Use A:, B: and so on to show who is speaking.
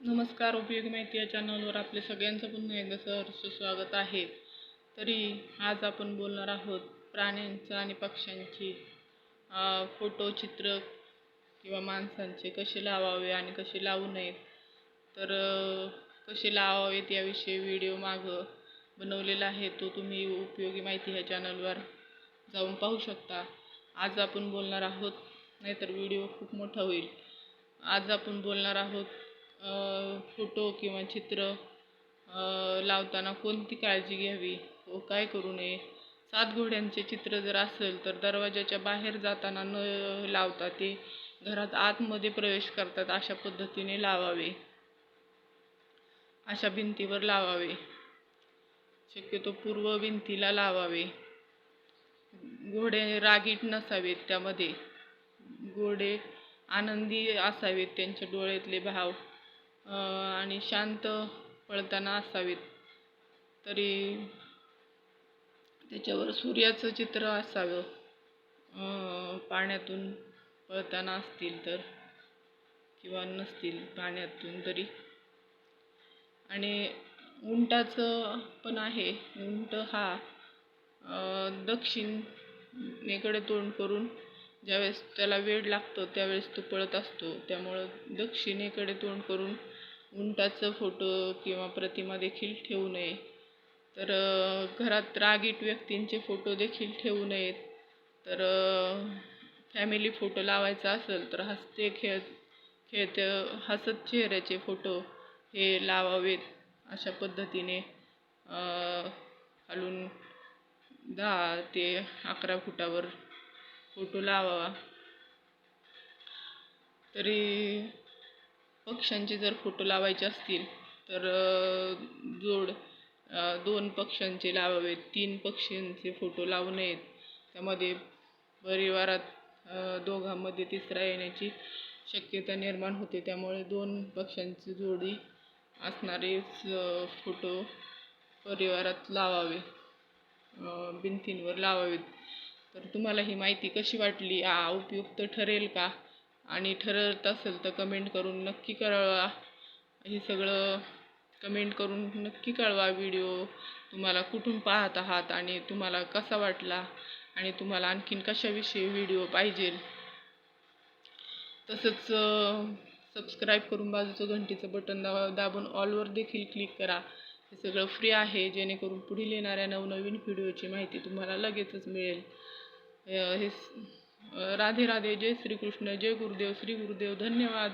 A: नमस्कार उपयोगी माहिती या चॅनलवर आपले सगळ्यांचं पुन्हा एकदा सहर्ष स्वागत आहे. तरी आज आपण बोलणार आहोत प्राण्यांचं आणि पक्ष्यांची फोटो चित्र किंवा माणसांचे कसे लावावे आणि कसे लावू नयेत तर कसे लावावेत याविषयी व्हिडिओ मागं बनवलेला आहे तो तुम्ही उपयोगी माहिती ह्या चॅनलवर जाऊन पाहू शकता. आज आपण बोलणार आहोत नाहीतर व्हिडिओ खूप मोठा होईल. आज आपण बोलणार आहोत फोटो किंवा चित्र लावताना कोणती काळजी घ्यावी? व काय करू नये? सात घोड्यांचे चित्र जर असेल तर दरवाजाच्या बाहेर जाताना न लावता ते घरात आतमध्ये प्रवेश करतात अशा पद्धतीने लावावे. अशा भिंतीवर लावावे. शक्यतो पूर्व भिंतीला लावावे. घोडे रागीट नसावेत त्यामध्ये. घोडे आनंदी असावेत त्यांच्या डोळ्यातले भाव. आणि शांत पळताना असावेत. तरी त्याच्यावर सूर्याचं चित्र असावं. पाण्यातून पळताना असतील तर किंवा नसतील पाण्यातून तरी. आणि उंटाचं पण आहे. उंट हा दक्षिणेकडे तोंड करून ज्यावेळेस त्याला वेळ लागतो त्यावेळेस तो पळत असतो. त्यामुळं दक्षिणेकडे तोंड करून उंटाचं फोटो किंवा प्रतिमा देखील ठेवू नये. तर घरात रागीट व्यक्तींचे फोटो देखील ठेवू नयेत. तर फॅमिली फोटो लावायचा असेल तर हसते खेळ खेळते हसत चेहऱ्याचे फोटो हे लावावेत अशा पद्धतीने. खालून दहा ते अकरा फुटावर फोटो लावावा. तरी पक्ष्यांचे जर फोटो लावायचे असतील तर जोड दोन पक्ष्यांचे लावावेत तीन पक्ष्यांचे फोटो लावू नयेत. त्यामध्ये परिवारात दोघांमध्ये तिसरा येण्याची शक्यता निर्माण होते. त्यामुळे दोन पक्ष्यांची जोडी असणारेच फोटो परिवारात लावावे भिंतींवर लावावेत. तर तुम्हाला ही माहिती कशी वाटली? आ उपयुक्त ठरेल का? आणि ठरत असेल तर कमेंट करून नक्की कळवा. हे सगळं कमेंट करून नक्की कळवा व्हिडिओ तुम्हाला कुठून पाहत आहात आणि तुम्हाला कसा वाटला? आणि तुम्हाला आणखीन कशाविषयी व्हिडिओ पाहिजे तसंच सबस्क्राईब करून बाजूचं घंटीचं बटन दाबा दाबून ऑलवर देखील क्लिक करा. हे सगळं फ्री आहे जेणेकरून पुढील येणाऱ्या नवनवीन व्हिडिओची माहिती तुम्हाला लगेचच मिळेल. हे राधे राधे जय श्रीकृष्ण जय गुरुदेव श्री गुरुदेव धन्यवाद.